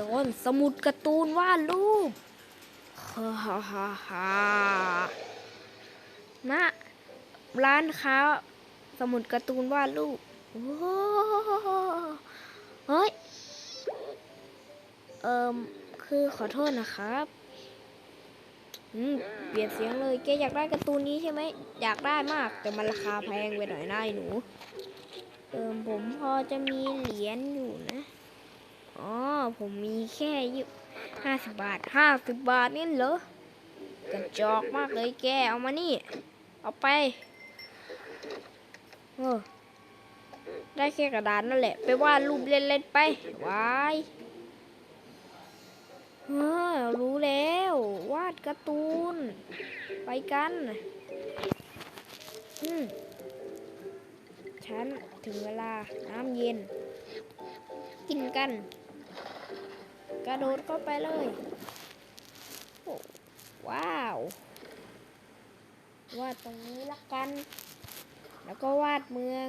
ตอนสมุดการ์ตูนวาดรูปฮ่าฮ่าฮ่าฮ่าณร้านค้าสมุดการ์ตูนวาดรูปโอ้เฮ้ย เอ่มคือขอโทษนะครับอืมเปลี่ยนเสียงเลยแกอยากได้การ์ตูนนี้ใช่ไหม อยากได้มาก แต่มันราคาแพงไปหน่อยนะไอ้หนู เอิมผมพอจะมีเหรียญอยู่นะ อ๋อ ผมมีแค่ยี่ห้าสิบบาทห้าสิบบาทนี่เหรอกระจอกมากเลยแก เอามานี่ เอาไปเออได้แค่กระดานนั่นแหละ ไปวาดรูปเล่นๆไปวายเออรู้แล้ว วาดการ์ตูน ไปกัน อืมฉันถึงเวลาน้ำเย็น กินกัน กระโดดเข้าไปเลยโอ้ว้าว วาดตรงนี้ละกัน แล้วก็วาดเมือง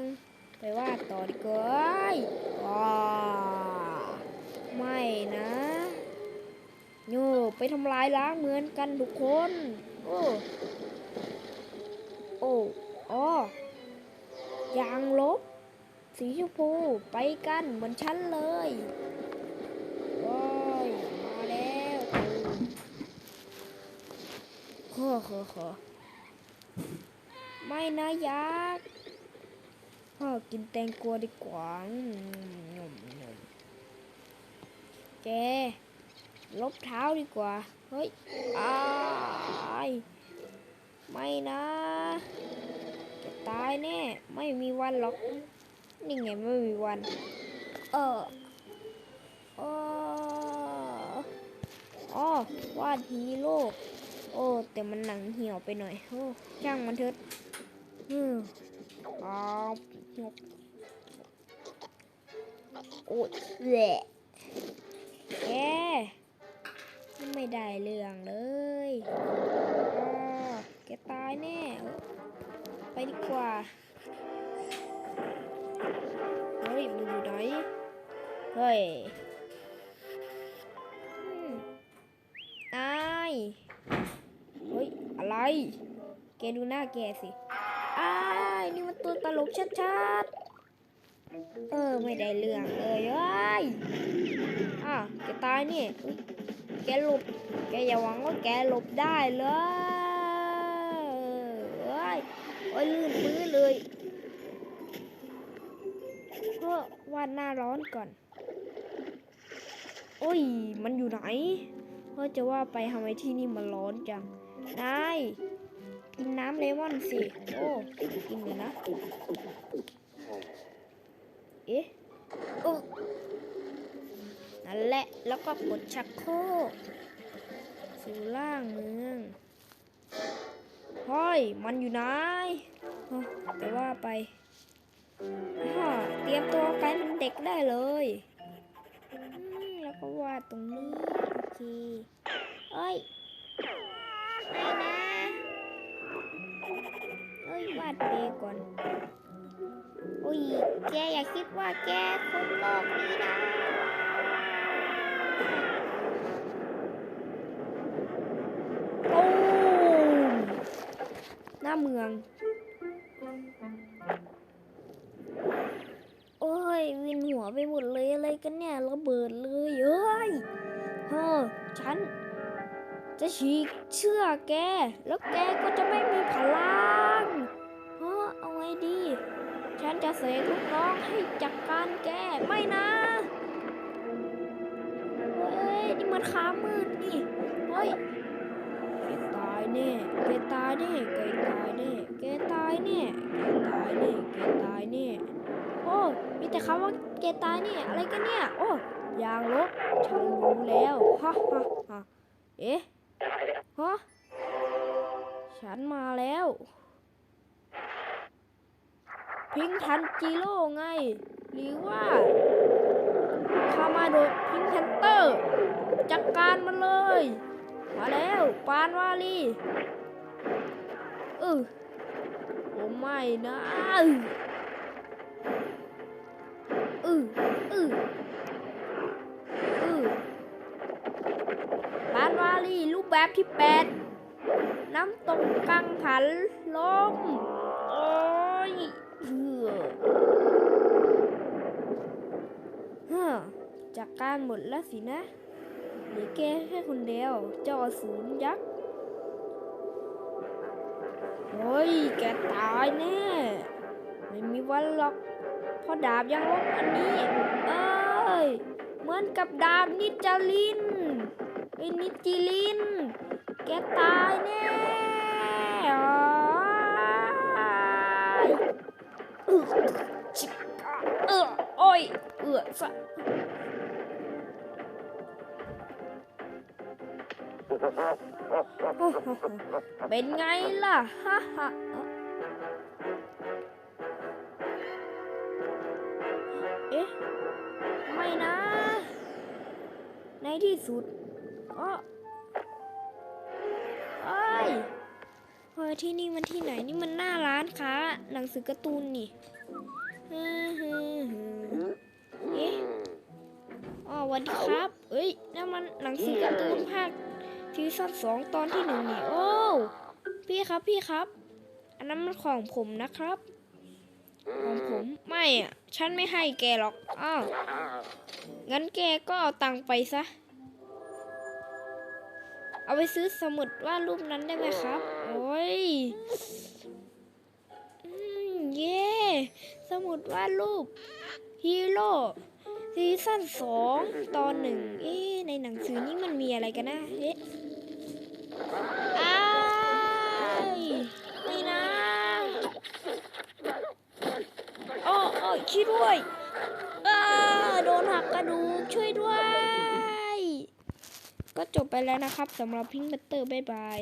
ไปวาดต่อดีกว่าว้าไม่นะโยไปทำลายล้างเมืองกันทุกคน โอ้ โอ้อ้อยางลบ สีชมพู ไปกันเหมือนฉันเลยว้ายมาแล้ว ขอขอ ไม่นะยักษ์พ่อกินแตงกวาดีกว่าอืมงมงมแกลบเท้าดีกว่า เฮ้ยอายไม่นะจะตายแน่ ไม่มีวันหรอก นี่ไงไม่มีวัน เออเอ,อ๋อวาดฮีโร่ โอ้ แต่มันหนังเหี่ยวไปหน่อย โอ้ช่างมันเถิดอืมอ๋อยกโอ้ยแหละแกไม่ได้เรื่องเลยอ๋อแกตายแน่ ไปดีกว่า เฮ้ยมึงอยู่ไหน เฮ้ยอืมอายเฮ้ย อะไร แกดูหน้าแกสิอายนี่มันตัวตลกชัดๆ เออ ไม่ได้เรื่องเลยเฮ้ยอะแกตายนี่ยแกหลบ แกอย่าหวังว่าแกหลบได้เลยเฮ้ยโอ้ยลื่นปื้นเลยก็วาดหน้าร้อนก่อน โอ้ย มันอยู่ไหนเพราะจะว่าไปทำไมที่นี่มันร้อนจัง นายกินน้ำเลมอนสิ โอ้ กินเลยนะ เอ๊ะอึนั่นแหละ แล้วก็กดชักโครกสู่ล่างเมืองเฮ้ยมันอยู่ไหนแต่ว่าไปเตรียมตัวไปเป็นเด็กได้เลย แล้วก็วาดตรงนี้ โอเค แกอย่าคิดว่าแกคนโลกนี้นะตูมหน้าเมือง โอ้ยวินหัวไปหมดเลยอะไรกันเนี่ยระเบิดเลยเอ้ยเฮ้อฉัน จะฉีกเชื่อแก แล้วแกก็จะไม่มีพลังเฮ้อเอาไงดี ฉันจะเสกลูกน้องให้จัดการแกไม่นะเฮ้ยนี่มันขามืดนี่เฮ้ยแกตายแน่แกตายแน่แกตายแน่แกตายแน่แกตายแน่แกตายแน่โอ้มีแต่คำว่าแกตายเน่อะไรกันเนี่ยโอ้ยางลบฉันรู้แล้วฮ่าฮ่าฮ่าเอ๊ะฮะฉันมาแล้ว พิงทันจิโร่ไง หรือว่าคามาโดพิงแพนเตอร์ จัดการมันเลย มาแล้ว ปานวาลีเออโอ้ไม่นะเออเออเออเออลีรูปแบบที่แปดน้ำตกกังหันลมโอ้ย ฮ้อจากการหมดแล้วสินะเหลือแกแค่คนเดียว เจ้าอสูรยักษ์เฮ้ย แกตายแน่ ไม่มีวันหรอกเพราะดาบยังลบอันนี้ เอ้ย เหมือนกับดาบนิจลินไอ้นิจิลิน แกตายแน่ เอือซะโอ้โหเป็นไงล่ะฮ่าฮ่าเอ๊ะ ไม่นะ ในที่สุดอ๋อเอ้ยเฮ้ยที่นี่มันที่ไหนนี่มันหน้าร้านค้าหนังสือการ์ตูนนี่ฮึฮึฮึ สวันดีครับ เอ้ยนั่นมันหนังสือการ์ตูนภาคซีซั่นสองตอนที่หนึ่งนี่โอ้พี่ครับพี่ครับ อันนั้นมันของผมนะครับ ของผมไม่อะฉันไม่ให้แกหรอกอ้าวงั้นแกก็เอาตังค์ไปซะ เอาไปซื้อสมุดวาดรูปนั้นได้ไหมครับ โอ้ยอืมเย่สมุดวาดรูปฮีโร่ ซีซั่นสองตอนหนึ่งเอ๊ในหนังสือนี้มันมีอะไรกันนะเอ๊ะอ้ายไม่นะโอ้โอ้ยช่วยด้วยอ้าโดนหักกระดูกช่วยด้วย ก็จบไปแล้วนะครับสำหรับพิงค์บัตเตอร์บ๊ายบาย